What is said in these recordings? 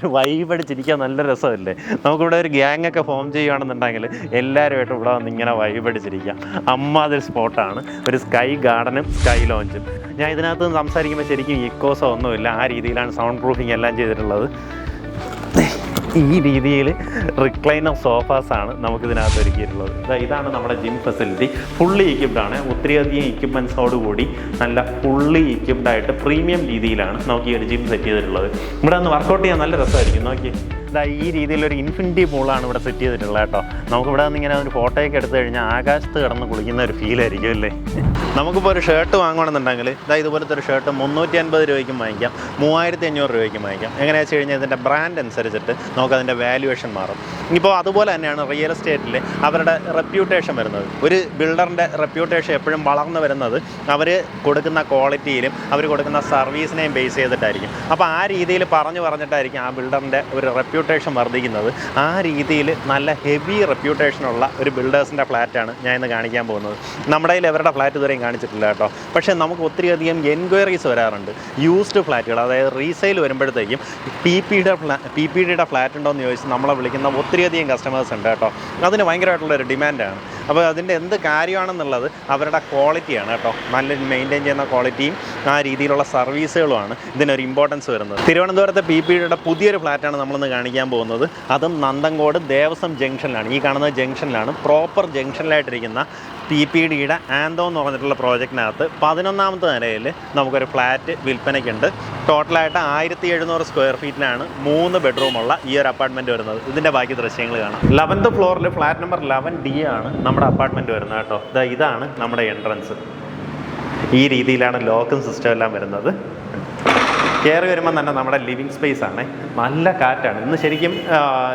Vibe അടിച്ചിരിക്കാൻ നല്ല രസമല്ലേ? നമുക്കിവിടെ ഒരു ഗ്യാങ് ഒക്കെ ഫോം ചെയ്യുകയാണെന്നുണ്ടെങ്കിൽ എല്ലാവരുമായിട്ടും ഇവിടെ വന്ന് ഇങ്ങനെ വൈബ് അടിച്ചിരിക്കാം. അതൊരു സ്പോട്ടാണ് ഒരു സ്കൈ ഗാർഡനും സ്കൈ ലോഞ്ചും ഞാൻ ഇതിനകത്ത് സംസാരിക്കുമ്പോൾ ശരിക്കും ഇക്കോസോ ഒന്നുമില്ല. ആ രീതിയിലാണ് സൗണ്ട് പ്രൂഫിങ് എല്ലാം ചെയ്തിട്ടുള്ളത്. ഈ രീതിയിൽ റിക്ലൈനർ സോഫാസ് ആണ് നമുക്ക് ഇതിനകത്ത് ഒരുക്കിയിട്ടുള്ളത് ഇതാണ് നമ്മുടെ ജിം ഫെസിലിറ്റി ഫുള്ളി ഇക്വിപ്ഡ് ആണ്. ഒത്തിരിയധികം equipments-ഓട് കൂടി നല്ല ഫുള്ളി ഇക്വിപ്ഡ് ആയിട്ട് പ്രീമിയം രീതിയിലാണ് നമുക്ക് ഈ ഒരു ജിം സെറ്റ് ചെയ്തിട്ടുള്ളത്. ഇവിടെ ഒന്ന് വർക്കൗട്ട് ചെയ്യാൻ നല്ല രസമായിരിക്കും. നോക്കി ഇതാ ഈ രീതിയിലൊരു ഇൻഫിനിറ്റി പൂളാണ് ഇവിടെ സെറ്റ് ചെയ്തിട്ടുള്ളത് കേട്ടോ. നമുക്കിവിടെ നിന്ന് ഇങ്ങനെ ഒരു ഫോട്ടോയൊക്കെ എടുത്തു കഴിഞ്ഞാൽ ആകാശത്ത് കിടന്ന് കുളിക്കുന്ന ഒരു ഫീലായിരിക്കും അല്ലേ? നമുക്കിപ്പോൾ ഒരു ഷർട്ട് വാങ്ങണമെന്നുണ്ടെങ്കിൽ ഇതാ ഇതുപോലത്തെ ഒരു ഷർട്ട് മുന്നൂറ്റി അൻപത് രൂപയ്ക്കും വാങ്ങിക്കാം. മൂവായിരത്തി അഞ്ഞൂറ് രൂപയ്ക്കും വാങ്ങിക്കാം. എങ്ങനെയാ വെച്ച് കഴിഞ്ഞാൽ ഇതിന്റെ ബ്രാൻഡ് അനുസരിച്ചിട്ട് നമുക്ക് അതിന്റെ വാല്യുവേഷൻ മാറും. ഇപ്പോൾ അതുപോലെ തന്നെയാണ് റിയൽ എസ്റ്റേറ്റിൽ അവരുടെ റെപ്യൂട്ടേഷൻ വരുന്നത്. ഒരു ബിൽഡറിന്റെ റെപ്യൂട്ടേഷൻ എപ്പോഴും വളർന്നു വരുന്നത് അവർ കൊടുക്കുന്ന ക്വാളിറ്റിയിലും അവർ കൊടുക്കുന്ന സർവീസിനെയും ബേസ് ചെയ്തിട്ടായിരിക്കും. അപ്പോൾ ആ രീതിയിൽ പറഞ്ഞു പറഞ്ഞിട്ടായിരിക്കും ആ ബിൽഡറിന്റെ ഒരു റെപ്യൂട്ടേഷൻ വർദ്ധിക്കുന്നത്. ആ രീതിയിൽ നല്ല ഹെവി റെപ്യൂട്ടേഷനുള്ള ഒരു ബിൽഡേഴ്സിന്റെ ഫ്ലാറ്റാണ് ഞാൻ ഇന്ന് കാണിക്കാൻ പോകുന്നത്. നമ്മുടെ കയ്യിൽ അവരുടെ ഫ്ലാറ്റ് ഇതുവരെയും കാണിച്ചിട്ടില്ല കേട്ടോ. പക്ഷേ നമുക്ക് ഒത്തിരിയധികം എൻക്വയറീസ് വരാറുണ്ട്. യൂസ്ഡ് ഫ്ലാറ്റുകൾ അതായത് റീസെയിൽ വരുമ്പോഴത്തേക്കും പി പിയുടെ ഫ്ലാ പി പി ഡിയുടെ ഫ്ലാറ്റ് ഉണ്ടോ എന്ന് ചോദിച്ച് നമ്മളെ വിളിക്കുന്ന ഒത്തിരിയധികം കസ്റ്റമേഴ്സ് ഉണ്ട് കേട്ടോ. അതിന് ഭയങ്കരമായിട്ടുള്ള ഒരു ഡിമാൻഡാണ് അപ്പോൾ അതിന്റെ എന്ത് കാര്യമാണെന്നുള്ളത് അവരുടെ ക്വാളിറ്റിയാണ് കേട്ടോ. നല്ല മെയിന്റെയിൻ ചെയ്യുന്ന ക്വാളിറ്റിയും ആ രീതിയിലുള്ള സർവീസുകളുമാണ് ഇതിനൊരു ഇമ്പോർട്ടൻസ് വരുന്നത്. തിരുവനന്തപുരത്തെ പി പി ഡിയുടെ പുതിയൊരു ഫ്ലാറ്റാണ് നമ്മളിന്ന് കാണിക്കാൻ പോകുന്നത്. അതും നന്തങ്കോട് ദേവസ്വം ജംഗ്ഷനിലാണ് ഈ കാണുന്ന ജംഗ്ഷനിലാണ് പ്രോപ്പർ ജംഗ്ഷനിലായിട്ടിരിക്കുന്ന പി പി ഡിയുടെ ആന്തോ എന്ന് പറഞ്ഞിട്ടുള്ള പ്രോജക്റ്റിനകത്ത് പതിനൊന്നാമത്തെ നിലയിൽ നമുക്കൊരു ഫ്ലാറ്റ് വിൽപ്പനയ്ക്കുണ്ട്. ടോട്ടലായിട്ട് ആയിരത്തി എഴുന്നൂറ് സ്ക്വയർ ഫീറ്റിലാണ് മൂന്ന് ബെഡ്റൂമുള്ള ഈ ഒരു അപ്പാർട്ട്മെന്റ് വരുന്നത്. ഇതിന്റെ ബാക്കി ദൃശ്യങ്ങൾ കാണാം. ലെവൻത്ത് ഫ്ലോറിൽ ഫ്ലാറ്റ് നമ്പർ ലെവൻ ഡി ആണ് നമ്മുടെ അപ്പാർട്ട്മെന്റ് വരുന്നത് കേട്ടോ. ഇതാണ് നമ്മുടെ എൻട്രൻസ് ഈ രീതിയിലാണ് ലോക്കും സിസ്റ്റം എല്ലാം വരുന്നത്. കയറി വരുമ്പോൾ തന്നെ നമ്മുടെ ലിവിങ് സ്പേസ് ആണ്. നല്ല കാറ്റാണ്. ഇന്ന് ശരിക്കും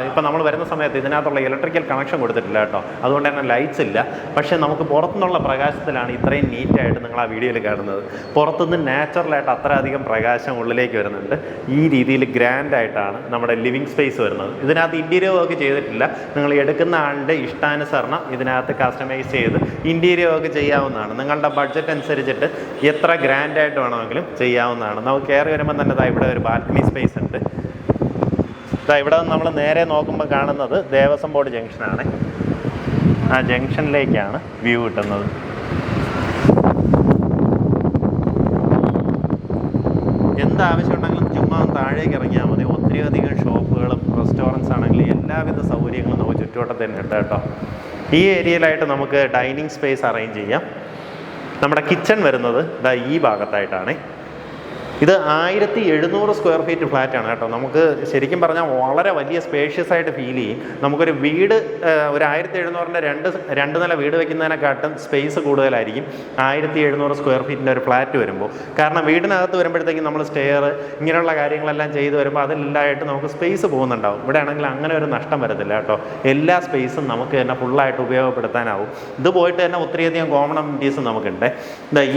ഇപ്പം നമ്മൾ വരുന്ന സമയത്ത് ഇതിനകത്തുള്ള ഇലക്ട്രിക്കൽ കണക്ഷൻ കൊടുത്തിട്ടില്ല കേട്ടോ. അതുകൊണ്ട് തന്നെ ലൈറ്റ്സ് ഇല്ല. പക്ഷേ നമുക്ക് പുറത്തുനിന്നുള്ള പ്രകാശത്തിലാണ് ഇത്രയും നീറ്റായിട്ട് നിങ്ങൾ ആ വീഡിയോയിൽ കാണുന്നത്. പുറത്തുനിന്ന് നാച്ചുറലായിട്ട് അത്രയധികം പ്രകാശം ഉള്ളിലേക്ക് വരുന്നുണ്ട്. ഈ രീതിയിൽ ഗ്രാൻഡ് ആയിട്ടാണ് നമ്മുടെ ലിവിങ് സ്പേസ് വരുന്നത്. ഇതിനകത്ത് ഇന്റീരിയർ വർക്ക് ചെയ്തിട്ടില്ല. നിങ്ങൾ എടുക്കുന്ന ആളുടെ ഇഷ്ടാനുസരണം ഇതിനകത്ത് കസ്റ്റമൈസ് ചെയ്ത് ഇന്റീരിയർ വർക്ക് ചെയ്യാവുന്നതാണ്. നിങ്ങളുടെ ബഡ്ജറ്റ് അനുസരിച്ചിട്ട് എത്ര ഗ്രാൻഡായിട്ട് വേണമെങ്കിലും ചെയ്യാവുന്നതാണ്. നമുക്ക് കയറി വരുമ്പോൾ തന്നെ ദാ ഇവിടെ ഒരു ബാൽക്കണി സ്പേസ് ഉണ്ട്. ദാ ഇവിടെ നമ്മൾ നേരെ നോക്കുമ്പോൾ കാണുന്നത് ദേവസ്വം ബോർഡ് ജംഗ്ഷനാണ് ആ ജംഗ്ഷനിലേക്കാണ് വ്യൂ കിട്ടുന്നത്. എന്താവശ്യമുണ്ടെങ്കിലും ചുമ്മാ താഴേക്ക് ഇറങ്ങിയാൽ മതി. ഒത്തിരി അധികം ഷോപ്പുകളും റെസ്റ്റോറന്റ്സ് ആണെങ്കിലും എല്ലാവിധ സൗകര്യങ്ങളും നമുക്ക് ചുറ്റുവട്ടത്ത് തന്നെ ഉണ്ട് കേട്ടോ. ഈ ഏരിയയിലായിട്ട് നമുക്ക് ഡൈനിങ് സ്പേസ് അറേഞ്ച് ചെയ്യാം. നമ്മുടെ കിച്ചൺ വരുന്നത് ദാ ഈ ഭാഗത്തായിട്ടാണ്. ഇത് ആയിരത്തി എഴുന്നൂറ് സ്ക്വയർ ഫീറ്റ് ഫ്ലാറ്റാണ് കേട്ടോ. നമുക്ക് ശരിക്കും പറഞ്ഞാൽ വളരെ വലിയ സ്പേഷ്യസ് ആയിട്ട് ഫീൽ ചെയ്യും. നമുക്കൊരു വീട് ഒരു ആയിരത്തി എഴുന്നൂറിന്റെ രണ്ട് രണ്ട് നില വീട് വെക്കുന്നതിനെക്കാട്ടും സ്പേസ് കൂടുതലായിരിക്കും ആയിരത്തി എഴുന്നൂറ് സ്ക്വയർ ഫീറ്റിന്റെ ഒരു ഫ്ലാറ്റ് വരുമ്പോൾ. കാരണം വീടിനകത്ത് വരുമ്പോഴത്തേക്കും നമ്മൾ സ്റ്റെയർ ഇങ്ങനെയുള്ള കാര്യങ്ങളെല്ലാം ചെയ്ത് വരുമ്പോൾ അതിലെല്ലാമായിട്ട് നമുക്ക് സ്പേസ് പോകുന്നുണ്ടാവും. ഇവിടെ ആണെങ്കിൽ അങ്ങനെ ഒരു നഷ്ടം വരത്തില്ല കേട്ടോ. എല്ലാ സ്പേസും നമുക്ക് തന്നെ ഫുള്ളായിട്ട് ഉപയോഗപ്പെടുത്താനാവും. ഇത് പോയിട്ട് തന്നെ ഒത്തിരിയധികം കോമൺ അമ്യൂണിറ്റീസ് നമുക്കുണ്ട്.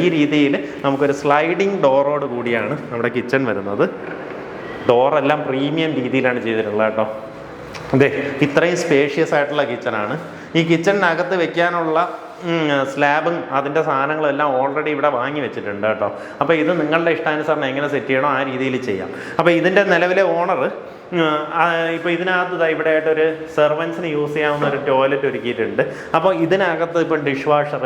ഈ രീതിയിൽ നമുക്കൊരു സ്ലൈഡിങ് ഡോറോട് കൂടിയാണ് നമ്മുടെ കിച്ചൺ വരുന്നത്. ഡോറെല്ലാം പ്രീമിയം രീതിയിലാണ് ചെയ്തിട്ടുള്ളത് കേട്ടോ. അതെ ഇത്രയും സ്പേഷ്യസ് ആയിട്ടുള്ള കിച്ചണാണ് ഈ കിച്ചണിനകത്ത് വെക്കാനുള്ള സ്ലാബും അതിന്റെ സാധനങ്ങളും എല്ലാം ഓൾറെഡി ഇവിടെ വാങ്ങി വെച്ചിട്ടുണ്ട് കേട്ടോ. അപ്പോൾ ഇത് നിങ്ങളുടെ ഇഷ്ടാനുസരണം എങ്ങനെ സെറ്റ് ചെയ്യണോ ആ രീതിയിൽ ചെയ്യാം. അപ്പോൾ ഇതിന്റെ നിലവിലെ ഓണർ ഇപ്പോൾ ഇതിനകത്ത് ഇവിടെ ആയിട്ടൊരു സെർവൻസിന് യൂസ് ചെയ്യാവുന്ന ഒരു ടോയ്ലറ്റ് ഒരുക്കിയിട്ടുണ്ട്. അപ്പോൾ ഇതിനകത്ത് ഇപ്പം ഡിഷ് വാഷർ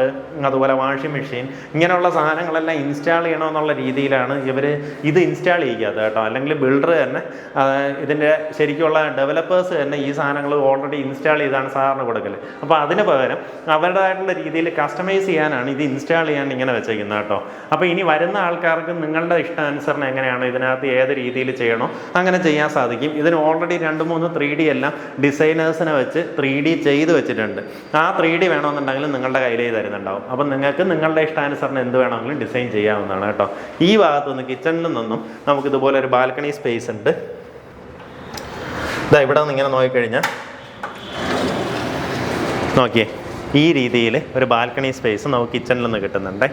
അതുപോലെ വാഷിംഗ് മെഷീൻ ഇങ്ങനെയുള്ള സാധനങ്ങളെല്ലാം ഇൻസ്റ്റാൾ ചെയ്യണമെന്നുള്ള രീതിയിലാണ് ഇവർ ഇത് ഇൻസ്റ്റാൾ ചെയ്യാത്തത് കേട്ടോ. അല്ലെങ്കിൽ ബിൽഡർ തന്നെ ഇതിന്റെ ശരിക്കുള്ള ഡെവലപ്പേഴ്സ് തന്നെ ഈ സാധനങ്ങൾ ഓൾറെഡി ഇൻസ്റ്റാൾ ചെയ്താണ് സാറിന് കൊടുക്കൽ അപ്പോൾ അതിന് പകരം അവരുടേതായിട്ടുള്ള രീതിയിൽ കസ്റ്റമൈസ് ചെയ്യാനാണ് ഇത് ഇൻസ്റ്റാൾ ചെയ്യാൻ ഇങ്ങനെ വെച്ചേക്കുന്നത് കേട്ടോ. അപ്പോൾ ഇനി വരുന്ന ആൾക്കാർക്ക് നിങ്ങളുടെ ഇഷ്ടാനുസരണം എങ്ങനെയാണ് ഇതിനകത്ത് ഏത് രീതിയിൽ ചെയ്യണോ അങ്ങനെ ചെയ്യാൻ സാധിക്കും. ഇതിന് ഓൾറെഡി രണ്ട് മൂന്ന് ത്രീ ഡി എല്ലാം ഡിസൈനേഴ്സിനെ വെച്ച് ത്രീ ഡി ചെയ്ത് വെച്ചിട്ടുണ്ട്. ആ ത്രീ ഡി വേണമെന്നുണ്ടെങ്കിൽ നിങ്ങളുടെ കയ്യിലേ തരുന്നുണ്ടാവും. അപ്പം നിങ്ങൾക്ക് നിങ്ങളുടെ ഇഷ്ടാനുസരണം എന്ത് വേണമെങ്കിലും ഡിസൈൻ ചെയ്യാവുന്നതാണ് കേട്ടോ. ഈ ഭാഗത്ത് നിന്ന് കിച്ചണിൽ നിന്നും നമുക്ക് ഇതുപോലെ ഒരു ബാൽക്കണി സ്പേസ് ഉണ്ട്. ഇതാ ഇവിടെ നിന്ന് ഇങ്ങനെ നോക്കിക്കഴിഞ്ഞാൽ നോക്കിയേ ഈ രീതിയിൽ ഒരു ബാൽക്കണി സ്പേസ് നമുക്ക് കിച്ചണിൽ നിന്ന് കിട്ടുന്നുണ്ട്.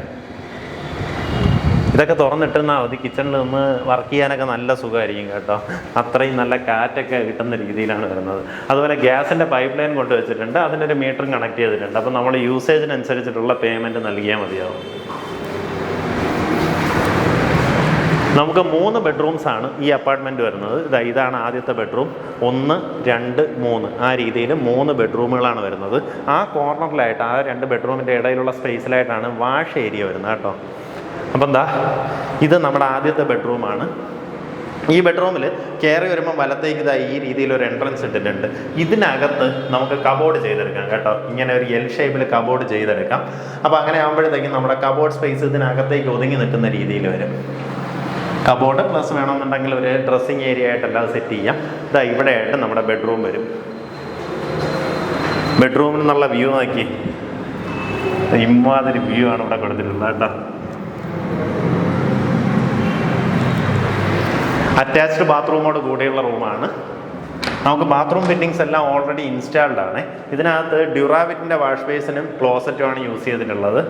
ഇതൊക്കെ തുറന്നിട്ടിരുന്നാൽ മതി. കിച്ചണിൽ നിന്ന് വർക്ക് ചെയ്യാനൊക്കെ നല്ല സുഖമായിരിക്കും കേട്ടോ. അത്രയും നല്ല കാറ്റൊക്കെ കിട്ടുന്ന രീതിയിലാണ് വരുന്നത്. അതുപോലെ ഗ്യാസിന്റെ പൈപ്പ് ലൈൻ കൊണ്ടുവച്ചിട്ടുണ്ട് അതിനൊരു മീറ്ററും കണക്ട് ചെയ്തിട്ടുണ്ട്. അപ്പോൾ നമ്മൾ യൂസേജിനനുസരിച്ചിട്ടുള്ള പേയ്മെന്റ് നൽകിയാൽ മതിയാവും. നമുക്ക് മൂന്ന് ബെഡ്റൂംസ് ആണ് ഈ അപ്പാർട്ട്മെന്റ് വരുന്നത്. ഇതാ ഇതാണ് ആദ്യത്തെ ബെഡ്റൂം ഒന്ന് രണ്ട് മൂന്ന്. ആ രീതിയിൽ മൂന്ന് ബെഡ്റൂമുകളാണ് വരുന്നത്. ആ കോർണറിലായിട്ട് ആ രണ്ട് ബെഡ്റൂമിന്റെ ഇടയിലുള്ള സ്പേസിലായിട്ടാണ് വാഷ് ഏരിയ വരുന്നത് കേട്ടോ. അപ്പം എന്താ? ഇത് നമ്മുടെ ആദ്യത്തെ ബെഡ്റൂമാണ് ഈ ബെഡ്റൂമിൽ കയറി വരുമ്പോൾ വലത്തേക്ക് ഇതാ ഈ രീതിയിൽ ഒരു എൻട്രൻസ് ഇട്ടിട്ടുണ്ട്. ഇതിനകത്ത് നമുക്ക് കബോർഡ് ചെയ്തെടുക്കാം കേട്ടോ. ഇങ്ങനെ ഒരു എൽ ഷേപ്പിൽ കബോർഡ് ചെയ്തെടുക്കാം. അപ്പോൾ അങ്ങനെ ആകുമ്പോഴത്തേക്കും നമ്മുടെ കബോർഡ് സ്പേസ് ഇതിനകത്തേക്ക് ഒതുങ്ങി നിൽക്കുന്ന രീതിയിൽ വരും. കബോർഡ് പ്ലസ് വേണമെന്നുണ്ടെങ്കിൽ ഒരു ഡ്രസ്സിങ് ഏരിയ ആയിട്ടെല്ലാം സെറ്റ് ചെയ്യാം. ഇതാ ഇവിടെ ആയിട്ട് നമ്മുടെ ബെഡ്റൂം വരും. ബെഡ്റൂമിൽ നിന്നുള്ള വ്യൂ നോക്കി. ഇമ്മാതിരി വ്യൂ ആണ് ഇവിടെ കൊടുത്തിട്ടുള്ളത് കേട്ടോ. അറ്റാച്ച്ഡ് ബാത്റൂമോട് കൂടിയുള്ള റൂമാണ്. നമുക്ക് ബാത്റൂം ഫിറ്റിങ്സ് എല്ലാം ഓൾറെഡി ഇൻസ്റ്റാൾഡ് ആണ്. ഇതിനകത്ത് ഡ്യൂറാവിറ്റിന്റെ വാഷ് ബേസിനും ക്ലോസറ്റുമാണ് യൂസ് ചെയ്തിട്ടുള്ളത്.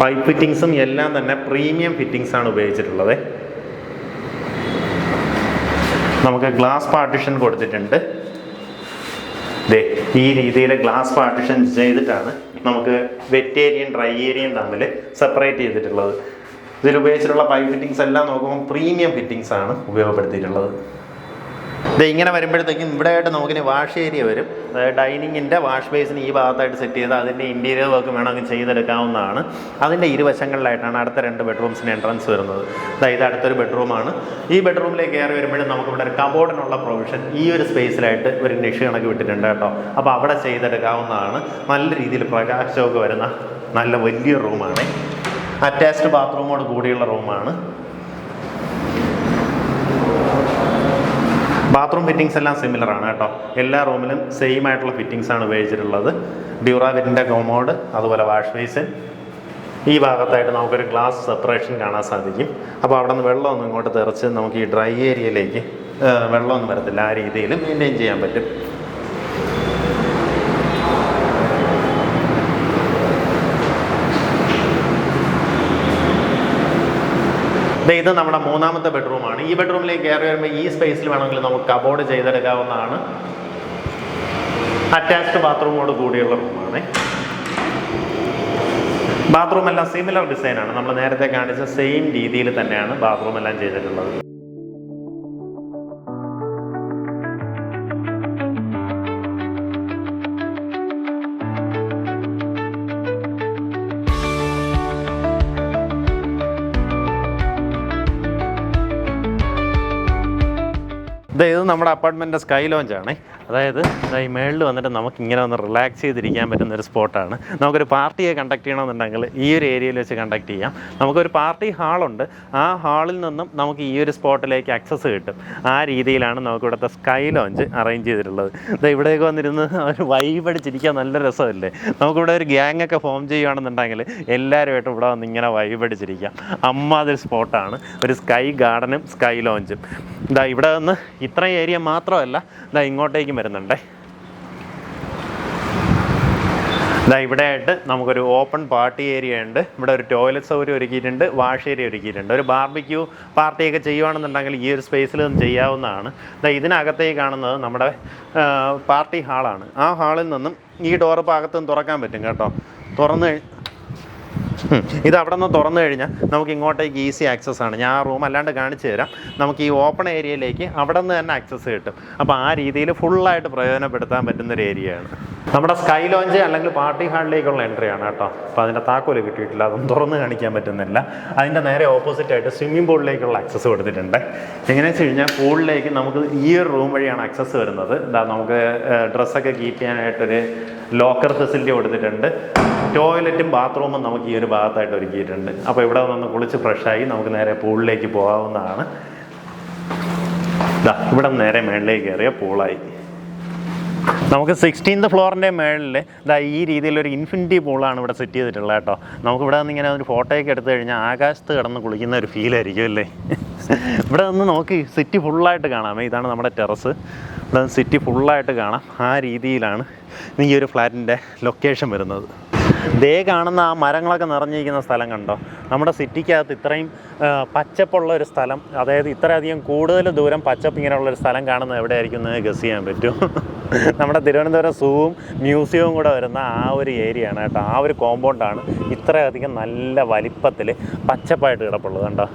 പൈപ്പ് ഫിറ്റിങ്സും എല്ലാം തന്നെ പ്രീമിയം ഫിറ്റിങ്സ് ആണ് ഉപയോഗിച്ചിട്ടുള്ളത്. നമുക്ക് ഗ്ലാസ് പാർട്ടിഷൻ കൊടുത്തിട്ടുണ്ട്. ദേ ഈ രീതിയിൽ ഗ്ലാസ് പാർട്ടിഷൻ ചെയ്തിട്ടാണ് നമുക്ക് വെറ്റ് ഡ്രൈ ഏരിയയും തമ്മിൽ സെപ്പറേറ്റ് ചെയ്തിട്ടുള്ളത്. ഇതിൽ ഉപയോഗിച്ചിട്ടുള്ള പൈപ്പ് ഫിറ്റിങ്സ് എല്ലാം നോക്കുമ്പോൾ പ്രീമിയം ഫിറ്റിങ്സ് ആണ് ഉപയോഗപ്പെടുത്തിയിട്ടുള്ളത്. ഇത് ഇങ്ങനെ വരുമ്പോഴത്തേക്കും ഇവിടെ ആയിട്ട് നമുക്കിനി വാഷ് ഏരിയ വരും. ഡൈനിങ്ങിന്റെ വാഷ് ബേസിന് ഈ ഭാഗത്തായിട്ട് സെറ്റ് ചെയ്ത് അതിന്റെ ഇന്റീരിയർ വർക്ക് വേണമെങ്കിൽ ചെയ്തെടുക്കാവുന്നതാണ്. അതിന്റെ ഇരുവശങ്ങളിലായിട്ടാണ് അടുത്ത രണ്ട് ബെഡ്റൂംസിന് എൻട്രൻസ് വരുന്നത്. അതായത് അടുത്തൊരു ബെഡ്റൂമാണ് ഈ ബെഡ്റൂമിലേക്ക് കയറി വരുമ്പോഴും നമുക്കിവിടെ ഒരു കബോർഡിനുള്ള പ്രൊവിഷൻ ഈ ഒരു സ്പേസിലായിട്ട് ഒരു നിഷ് കണക്ക് വിട്ടിട്ടുണ്ട് കേട്ടോ. അപ്പോൾ അവിടെ ചെയ്തെടുക്കാവുന്നതാണ്. നല്ല രീതിയിൽ പ്രകാശമൊക്കെ വരുന്ന നല്ല വലിയ റൂമാണ് അറ്റാച്ച്ഡ് ബാത്റൂമോട് കൂടിയുള്ള റൂമാണ്. ബാത്റൂം ഫിറ്റിങ്സ് എല്ലാം സിമിലർ ആണ് കേട്ടോ. എല്ലാ റൂമിലും സെയിം ആയിട്ടുള്ള ഫിറ്റിങ്സ് ആണ് ഉപയോഗിച്ചിട്ടുള്ളത്. ഡ്യൂറാവിറ്റിന്റെ കോമോഡ് അതുപോലെ വാഷ് ബേസിൻ ഈ ഭാഗത്തായിട്ട് നമുക്കൊരു ഗ്ലാസ് സെപ്പറേഷൻ കാണാൻ സാധിക്കും. അപ്പോൾ അവിടെ നിന്ന് വെള്ളമൊന്നും ഇങ്ങോട്ട് തെറിച്ച് നമുക്ക് ഈ ഡ്രൈ ഏരിയയിലേക്ക് വെള്ളമൊന്നും വരത്തില്ല. ആ രീതിയിൽ മെയിന്റെയിൻ ചെയ്യാൻ പറ്റും. ഇത് നമ്മുടെ മൂന്നാമത്തെ ബെഡ്റൂമാണ് ഈ ബെഡ്റൂമിലേക്ക് കയറി വരുമ്പോൾ ഈ സ്പേസിൽ വേണമെങ്കിൽ നമുക്ക് കബോർഡ് ചെയ്തെടുക്കാവുന്നതാണ്. അറ്റാച്ച്ഡ് ബാത്റൂമോട് കൂടിയുള്ള റൂമാണ് ബാത്റൂം എല്ലാം സിമിലർ ഡിസൈനാണ് നമ്മൾ നേരത്തെ കാണിച്ച സെയിം രീതിയിൽ തന്നെയാണ് ബാത്റൂം എല്ലാം ചെയ്തിട്ടുള്ളത്. ഇത് നമ്മുടെ അപ്പാർട്ട്മെന്റ് സ്കൈ ലോഞ്ച് ആണ്. അതായത് ഈ മേളിൽ വന്നിട്ട് നമുക്ക് ഇങ്ങനെ ഒന്ന് റിലാക്സ് ചെയ്തിരിക്കാൻ പറ്റുന്ന ഒരു സ്പോട്ടാണ് നമുക്കൊരു പാർട്ടിയെ കണ്ടക്ട് ചെയ്യണമെന്നുണ്ടെങ്കിൽ ഈ ഒരു ഏരിയയിൽ വെച്ച് കണ്ടക്ട് ചെയ്യാം. നമുക്കൊരു പാർട്ടി ഹാളുണ്ട് ആ ഹാളിൽ നിന്നും നമുക്ക് ഈ ഒരു സ്പോട്ടിലേക്ക് ആക്സസ് കിട്ടും. ആ രീതിയിലാണ് നമുക്ക് ഇവിടുത്തെ സ്കൈ ലോഞ്ച് അറേഞ്ച് ചെയ്തിട്ടുള്ളത്. ദാ ഇവിടേക്ക് വന്നിരുന്ന് ഒരു വൈബ് അടിച്ചിരിക്കാൻ നല്ല രസമല്ലേ? നമുക്കിവിടെ ഒരു ഗ്യാങ് ഒക്കെ ഫോം ചെയ്യുകയാണെന്നുണ്ടെങ്കിൽ എല്ലാവരുമായിട്ട് ഇവിടെ വന്ന് ഇങ്ങനെ വൈബ് അടിച്ചിരിക്കാം. അമ്മാതിരി സ്പോട്ടാണ് ഒരു സ്കൈ ഗാർഡനും സ്കൈ ലോഞ്ചും ഇതാ ഇവിടെ നിന്ന് ഇത്രയും ഏരിയ മാത്രമല്ല. ഇതാ ഇങ്ങോട്ടേക്കും വരുന്നുണ്ടേ. ഇതാ ഇവിടെ ആയിട്ട് നമുക്കൊരു ഓപ്പൺ പാർട്ടി ഏരിയ ഉണ്ട്. ഇവിടെ ഒരു ടോയ്ലറ്റ് സൗകര്യം ഒരുക്കിയിട്ടുണ്ട് വാഷ് ഏരിയ ഒരുക്കിയിട്ടുണ്ട്. ഒരു ബാർബിക്യൂ പാർട്ടിയൊക്കെ ചെയ്യുവാണെന്നുണ്ടെങ്കിൽ ഈ ഒരു സ്പേസിൽ നിന്ന് ചെയ്യാവുന്നതാണ്. ഇതാ ഇതിനകത്തേക്ക് കാണുന്നത് നമ്മുടെ പാർട്ടി ഹാളാണ് ആ ഹാളിൽ നിന്നും ഈ ഡോർ ഭാഗത്ത് തുറക്കാൻ പറ്റും കേട്ടോ. തുറന്ന്. ഇത് അവിടെ നിന്ന് തുറന്നു കഴിഞ്ഞാൽ നമുക്ക് ഇങ്ങോട്ടേക്ക് ഈസി ആക്സസ് ആണ്. ഞാൻ ആ റൂം അല്ലാണ്ട് കാണിച്ചു തരാം. നമുക്ക് ഈ ഓപ്പൺ ഏരിയയിലേക്ക് അവിടെ നിന്ന് തന്നെ ആക്സസ് കിട്ടും. അപ്പോൾ ആ രീതിയിൽ ഫുള്ളായിട്ട് പ്രയോജനപ്പെടുത്താൻ പറ്റുന്നൊരു ഏരിയയാണ് നമ്മുടെ സ്കൈ ലോഞ്ച് അല്ലെങ്കിൽ പാർട്ടി ഹാളിലേക്കുള്ള എൻട്രി ആണ് കേട്ടോ. അപ്പോൾ അതിന്റെ താക്കോൽ കിട്ടിയിട്ടില്ല. അതൊന്നും തുറന്ന് കാണിക്കാൻ പറ്റുന്നില്ല. അതിന്റെ നേരെ ഓപ്പോസിറ്റ് ആയിട്ട് സ്വിമ്മിംഗ് പൂളിലേക്കുള്ള ആക്സസ് കൊടുത്തിട്ടുണ്ട്. എങ്ങനെയാണെന്ന് വെച്ച് കഴിഞ്ഞാൽ പൂളിലേക്ക് നമുക്ക് ഈ ഒരു റൂം വഴിയാണ് ആക്സസ് വരുന്നത്. എന്താ നമുക്ക് ഡ്രസ്സൊക്കെ കീപ്പ് ചെയ്യാനായിട്ടൊരു ലോക്കർ ഫെസിലിറ്റി കൊടുത്തിട്ടുണ്ട്. ടോയ്ലറ്റും ബാത്റൂമും നമുക്ക് ഈ ഒരു ഭാഗത്തായിട്ട് ഒരുക്കിയിട്ടുണ്ട്. അപ്പോൾ ഇവിടെ നിന്ന് കുളിച്ച് ഫ്രഷായി നമുക്ക് നേരെ പൂളിലേക്ക് പോകാവുന്നതാണ്. ഇവിടെ നേരെ മേളിലേക്ക് കയറിയ പൂളായി നമുക്ക് സിക്സ്റ്റീൻത് ഫ്ലോറിന്റെ മേളിൽ ഇതാ ഈ രീതിയിലൊരു ഇൻഫിനിറ്റി പൂളാണ് ഇവിടെ സെറ്റ് ചെയ്തിട്ടുള്ളത് കേട്ടോ. നമുക്ക് ഇവിടെ നിന്ന് ഇങ്ങനെ ഒരു ഫോട്ടോയൊക്കെ എടുത്തു കഴിഞ്ഞാൽ ആകാശത്ത് കിടന്ന് കുളിക്കുന്ന ഒരു ഫീൽ ആയിരിക്കും അല്ലേ? ഇവിടെ നിന്ന് നോക്കി സിറ്റി ഫുള്ളായിട്ട് കാണാമേ ഇതാണ് നമ്മുടെ ടെറസ് ഇവിടെ സിറ്റി ഫുള്ളായിട്ട് കാണാം. ആ രീതിയിലാണ് ഈ ഒരു ഫ്ലാറ്റിന്റെ ലൊക്കേഷൻ വരുന്നത്. ദേ കാണുന്ന ആ മരങ്ങളൊക്കെ നിറഞ്ഞിരിക്കുന്ന സ്ഥലം കണ്ടോ? നമ്മുടെ സിറ്റിക്കകത്ത് ഇത്രയും പച്ചപ്പുള്ള ഒരു സ്ഥലം. അതായത് ഇത്രയധികം കൂടുതൽ ദൂരം പച്ചപ്പ് ഇങ്ങനെയുള്ള ഒരു സ്ഥലം കാണുന്നത് എവിടെയായിരിക്കും എന്ന് ഗസ് ചെയ്യാൻ പറ്റും. നമ്മുടെ തിരുവനന്തപുരം സൂവും മ്യൂസിയവും കൂടെ വരുന്ന ആ ഒരു ഏരിയ ആണ് കേട്ടോ. ആ ഒരു കോമ്പൗണ്ടാണ് ഇത്രയധികം നല്ല വലിപ്പത്തിൽ പച്ചപ്പായിട്ട് കിടപ്പുള്ളത് കണ്ടോ?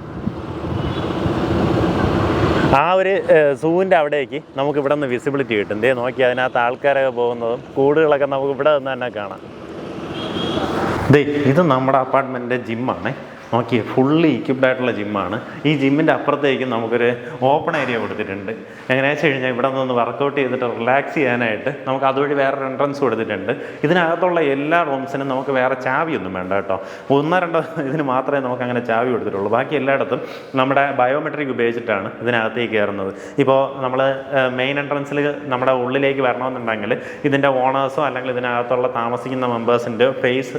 ആ ഒരു സൂവിന്റെ അവിടേക്ക് നമുക്ക് ഇവിടെ നിന്ന് വിസിബിലിറ്റി കിട്ടും. ദേ നോക്കി അതിനകത്ത് ആൾക്കാരൊക്കെ പോകുന്നതും കൂടുകളൊക്കെ നമുക്ക് ഇവിടെ നിന്ന് തന്നെ കാണാം. ദേ ഇത് നമ്മുടെ അപ്പാർട്ട്മെന്റിന്റെ ജിമ്മാണ് നോക്കി ഫുള്ളി ഇക്വിപ്ഡ് ആയിട്ടുള്ള ജിമ്മാണ് ഈ ജിമ്മിന്റെ അപ്പുറത്തേക്ക് നമുക്കൊരു ഓപ്പൺ ഏരിയ കൊടുത്തിട്ടുണ്ട്. വെച്ച് കഴിഞ്ഞാൽ ഇവിടെ നിന്ന് വർക്കൗട്ട് ചെയ്തിട്ട് റിലാക്സ് ചെയ്യാനായിട്ട് നമുക്ക് അതുവഴി വേറൊരു എൻട്രൻസ് കൊടുത്തിട്ടുണ്ട്. ഇതിനകത്തുള്ള എല്ലാ റൂംസിനും നമുക്ക് വേറെ ചാവിയൊന്നും വേണ്ട കേട്ടോ. ഒന്നോ രണ്ടോ ഇതിന് മാത്രമേ നമുക്ക് അങ്ങനെ ചാവി കൊടുത്തിട്ടുള്ളൂ. ബാക്കി എല്ലായിടത്തും നമ്മുടെ ബയോമെട്രിക് ഉപയോഗിച്ചിട്ടാണ് ഇതിനകത്തേക്ക് കയറുന്നത്. ഇപ്പോൾ നമ്മൾ മെയിൻ എൻട്രൻസിൽ നമ്മുടെ ഉള്ളിലേക്ക് വരണമെന്നുണ്ടെങ്കിൽ ഇതിന്റെ ഓണേഴ്സോ അല്ലെങ്കിൽ ഇതിനകത്തുള്ള താമസിക്കുന്ന മെമ്പേഴ്സിന്റെ ഫേസ്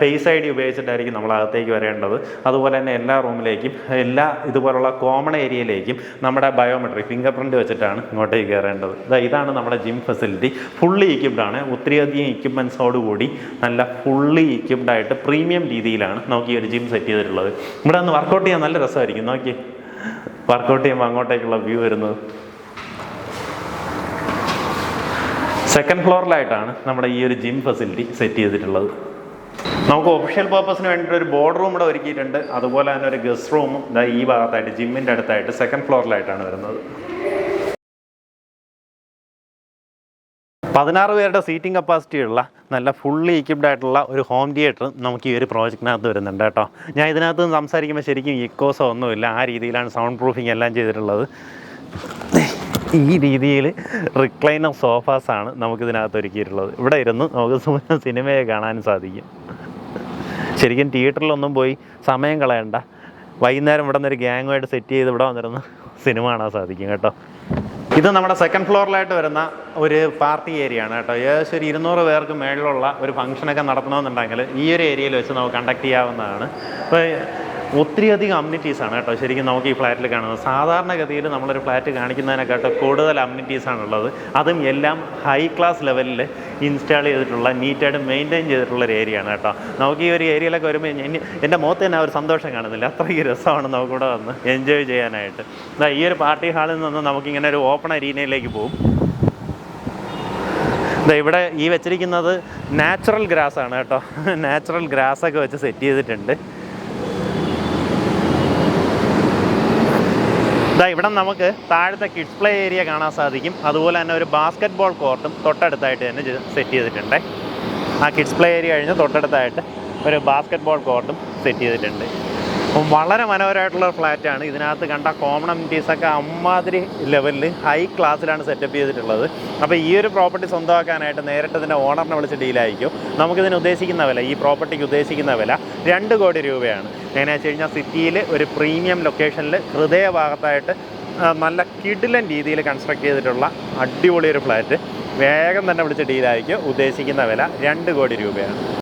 ഫേസ് ഐ ഡി ഉപയോഗിച്ചിട്ടായിരിക്കും നമ്മൾ അകത്തേക്ക് വരേണ്ടത്. അതുപോലെ തന്നെ എല്ലാ റൂമിലേക്കും എല്ലാ ഇതുപോലുള്ള കോമൺ ഏരിയയിലേക്കും നമ്മുടെ ബയോമെട്രിക് ഫിംഗർ പ്രിന്റ് വെച്ചിട്ടാണ് ഇങ്ങോട്ടേക്ക് കയറേണ്ടത്. ഇതാ ഇതാണ് നമ്മുടെ ജിം ഫെസിലിറ്റി ഫുള്ളി ആണ്. ഒത്തിരിയധികം equipments-ഓട് കൂടി നല്ല ഫുള്ളി ഇക്വിപ്ഡ് ആയിട്ട് പ്രീമിയം രീതിയിലാണ് നമുക്ക് ഈ ഒരു ജിം സെറ്റ് ചെയ്തിട്ടുള്ളത്. ഇവിടെ ഒന്ന് വർക്കൗട്ട് ചെയ്യാൻ നല്ല രസമായിരിക്കും. നോക്കി. വർക്കൗട്ട് ചെയ്യുമ്പോൾ അങ്ങോട്ടേക്കുള്ള വ്യൂ വരുന്നത്. സെക്കൻഡ് ഫ്ലോറിലായിട്ടാണ് നമ്മുടെ ഈ ഒരു ജിം ഫെസിലിറ്റി സെറ്റ് ചെയ്തിട്ടുള്ളത്. നമുക്ക് ഒഫീഷ്യൽ പർപ്പസിന് വേണ്ടിയിട്ട് ഒരു ബോർഡ് റൂം ഇവിടെ ഒരുക്കിയിട്ടുണ്ട്. അതുപോലെ തന്നെ ഒരു ഗസ്റ്റ് റൂമും ഈ ഭാഗത്തായിട്ട് ജിമ്മിന്റെ അടുത്തായിട്ട് സെക്കൻഡ് ഫ്ലോറിലായിട്ടാണ് വരുന്നത്. പതിനാറ് പേരുടെ സീറ്റിംഗ് കപ്പാസിറ്റി ഉള്ള നല്ല ഫുള്ളി ഇക്വിപ്ഡ് ആയിട്ടുള്ള ഒരു ഹോം തിയേറ്റർ നമുക്ക് ഈ ഒരു പ്രോജക്റ്റിനകത്ത് വരുന്നുണ്ട് കേട്ടോ. ഞാൻ ഇതിനകത്ത് നിന്ന് സംസാരിക്കുമ്പോൾ ശരിക്കും ഇക്കോസോ ഒന്നുമില്ല. ആ രീതിയിലാണ് സൗണ്ട് പ്രൂഫിങ് എല്ലാം ചെയ്തിട്ടുള്ളത്. ഈ രീതിയിൽ റിക്ലൈനർ സോഫാസാണ് നമുക്കിതിനകത്ത് ഒരുക്കിയിട്ടുള്ളത്. ഇവിടെ ഇരുന്ന് നമുക്ക് സിനിമയെ കാണാൻ സാധിക്കും. ശരിക്കും തിയേറ്ററിലൊന്നും പോയി സമയം കളയണ്ട. വൈകുന്നേരം ഇവിടെ നിന്നൊരു ഗ്യാങ്ങുമായിട്ട് സെറ്റ് ചെയ്ത് ഇവിടെ വന്നിരുന്ന് സിനിമ കാണാൻ സാധിക്കും കേട്ടോ. ഇത് നമ്മുടെ സെക്കൻഡ് ഫ്ലോറിലായിട്ട് വരുന്ന ഒരു പാർട്ടി ഏരിയ ആണ് കേട്ടോ. ഏകദേശം ഒരു ഇരുന്നൂറ് പേർക്ക് മേളിലുള്ള ഒരു ഫംഗ്ഷനൊക്കെ നടത്തണമെന്നുണ്ടെങ്കിൽ ഈ ഒരു ഏരിയയിൽ വെച്ച് നമുക്ക് കണ്ടക്ട് ചെയ്യാവുന്നതാണ്. അപ്പോൾ ഒത്തിരിയധികം അമ്യൂണിറ്റീസ് ആണ് കേട്ടോ ശരിക്കും നമുക്ക് ഈ ഫ്ലാറ്റിൽ കാണുന്നത്. സാധാരണഗതിയിൽ നമ്മളൊരു ഫ്ലാറ്റ് കാണിക്കുന്നതിനെക്കാട്ട് കൂടുതൽ അമ്യൂണിറ്റീസ് ആണുള്ളത് അതും എല്ലാം ഹൈ ക്ലാസ് ലെവലിൽ ഇൻസ്റ്റാൾ ചെയ്തിട്ടുള്ള നീറ്റായിട്ട് മെയിന്റെയിൻ ചെയ്തിട്ടുള്ള ഒരു ഏരിയ ആണ് കേട്ടോ. നമുക്ക് ഈ ഒരു ഏരിയയിലൊക്കെ വരുമ്പോൾ എന്റെ മുഖത്ത് തന്നെ ഒരു സന്തോഷം കാണുന്നില്ല. അത്രയ്ക്ക് രസമാണ് നമുക്കിവിടെ വന്ന് എൻജോയ് ചെയ്യാനായിട്ട്. ഈ ഒരു പാർട്ടി ഹാളിൽ നിന്ന് നമുക്കിങ്ങനെ ഒരു ഓപ്പൺ അരീനയിലേക്ക് പോകും ഇവിടെ ഈ വെച്ചിരിക്കുന്നത് നാച്ചുറൽ ഗ്രാസ് ആണ് കേട്ടോ. നാച്ചുറൽ ഗ്രാസ് ഒക്കെ വെച്ച് സെറ്റ് ചെയ്തിട്ടുണ്ട്. ഇതാ ഇവിടെ നമുക്ക് താഴത്തെ കിഡ്സ് പ്ലേ ഏരിയ കാണാൻ സാധിക്കും. അതുപോലെ തന്നെ ഒരു ബാസ്ക്കറ്റ് ബോൾ കോർട്ടും തൊട്ടടുത്തായിട്ട് തന്നെ സെറ്റ് ചെയ്തിട്ടുണ്ട്. ആ കിഡ്സ് പ്ലേ ഏരിയ കഴിഞ്ഞ് തൊട്ടടുത്തായിട്ട് ഒരു ബാസ്ക്കറ്റ് ബോൾ കോർട്ടും സെറ്റ് ചെയ്തിട്ടുണ്ട്. അപ്പം വളരെ മനോഹരമായിട്ടുള്ള ഫ്ലാറ്റാണ് ഇതിനകത്ത് കണ്ട കോമണമിറ്റീസൊക്കെ അമ്മാതിരി ലെവലിൽ ഹൈ ക്ലാസ്സിലാണ് സെറ്റപ്പ് ചെയ്തിട്ടുള്ളത്. അപ്പോൾ ഈ ഒരു പ്രോപ്പർട്ടി സ്വന്തമാക്കാനായിട്ട് നേരിട്ട് ഇതിന്റെ ഓണറിനെ വിളിച്ച് ഡീലായിരിക്കും നമുക്കിതിന് ഉദ്ദേശിക്കുന്ന വില ഈ പ്രോപ്പർട്ടിക്ക് ഉദ്ദേശിക്കുന്ന വില രണ്ട് കോടി രൂപയാണ്. എങ്ങനെയാണെന്ന് വെച്ച് കഴിഞ്ഞാൽ സിറ്റിയിൽ ഒരു പ്രീമിയം ലൊക്കേഷനിൽ ഹൃദയഭാഗത്തായിട്ട് നല്ല കിടിലൻ രീതിയിൽ കൺസ്ട്രക്ട് ചെയ്തിട്ടുള്ള അടിപൊളി ഒരു ഫ്ലാറ്റ്. വേഗം തന്നെ വിളിച്ച് ഡീലായിരിക്കും ഉദ്ദേശിക്കുന്ന വില രണ്ട് കോടി രൂപയാണ്.